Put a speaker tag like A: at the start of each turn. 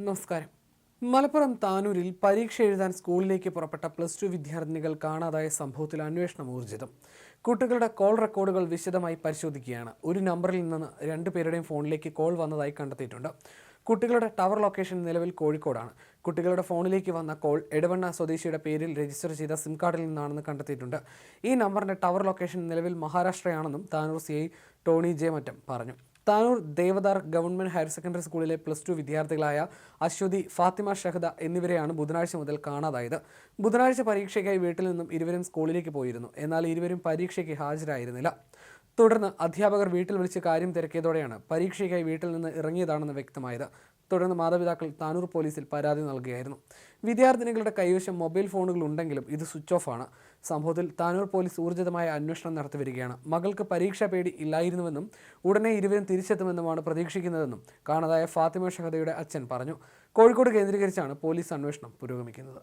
A: നമസ്കാരം. മലപ്പുറം താനൂരിൽ പരീക്ഷ എഴുതാൻ സ്കൂളിലേക്ക് പുറപ്പെട്ട പ്ലസ് ടു വിദ്യാർത്ഥിനികൾ കാണാതായ സംഭവത്തിൽ അന്വേഷണം ഊർജിതം. കുട്ടികളുടെ കോൾ റെക്കോർഡുകൾ വിശദമായി പരിശോധിക്കുകയാണ്. ഒരു നമ്പറിൽ നിന്ന് രണ്ടുപേരുടെയും ഫോണിലേക്ക് കോൾ വന്നതായി കണ്ടെത്തിയിട്ടുണ്ട്. കുട്ടികളുടെ ടവർ ലൊക്കേഷൻ നിലവിൽ കോഴിക്കോടാണ്. കുട്ടികളുടെ ഫോണിലേക്ക് വന്ന കോൾ എടവണ്ണ സ്വദേശിയുടെ പേരിൽ രജിസ്റ്റർ ചെയ്ത സിം കാർഡിൽ നിന്നാണെന്ന് കണ്ടെത്തിയിട്ടുണ്ട്. ഈ നമ്പറിന്റെ ടവർ ലൊക്കേഷൻ നിലവിൽ മഹാരാഷ്ട്രയാണെന്നും Tanur C Tony J Mattam പറഞ്ഞു. Tanur Devadhar government higher secondary സ്കൂളിലെ പ്ലസ് ടു വിദ്യാർത്ഥികളായ അശ്വതി ഫാത്തിമ ഷഹദ എന്നിവരെയാണ് ബുധനാഴ്ച മുതൽ കാണാതായത്. ബുധനാഴ്ച പരീക്ഷയ്ക്കായി വീട്ടിൽ നിന്നും ഇരുവരും സ്കൂളിലേക്ക് പോയിരുന്നു. എന്നാൽ ഇരുവരും പരീക്ഷയ്ക്ക് ഹാജരായിരുന്നില്ല. തുടർന്ന് അധ്യാപകർ വീട്ടിൽ വിളിച്ച് കാര്യം തിരക്കിയതോടെയാണ് പരീക്ഷയ്ക്കായി വീട്ടിൽ നിന്ന് ഇറങ്ങിയതാണെന്ന് വ്യക്തമായത്. തുടർന്ന് മാതാപിതാക്കൾ താനൂർ പോലീസിൽ പരാതി നൽകുകയായിരുന്നു. വിദ്യാർത്ഥിനികളുടെ കൈവശം മൊബൈൽ ഫോണുകൾ ഉണ്ടെങ്കിലും ഇത് സ്വിച്ച് ഓഫ് ആണ്. സംഭവത്തിൽ താനൂർ പോലീസ് ഊർജിതമായ അന്വേഷണം നടത്തിവരികയാണ് മകൾക്ക് പരീക്ഷാ പേടി ഇല്ലായിരുന്നുവെന്നും ഉടനെ ഇരുവരും തിരിച്ചെത്തുമെന്നുമാണ് പ്രതീക്ഷിക്കുന്നതെന്നും കാണാതായ ഫാത്തിമ ഷഹദയുടെ അച്ഛൻ പറഞ്ഞു. കോഴിക്കോട് കേന്ദ്രീകരിച്ചാണ് പോലീസ് അന്വേഷണം പുരോഗമിക്കുന്നത്.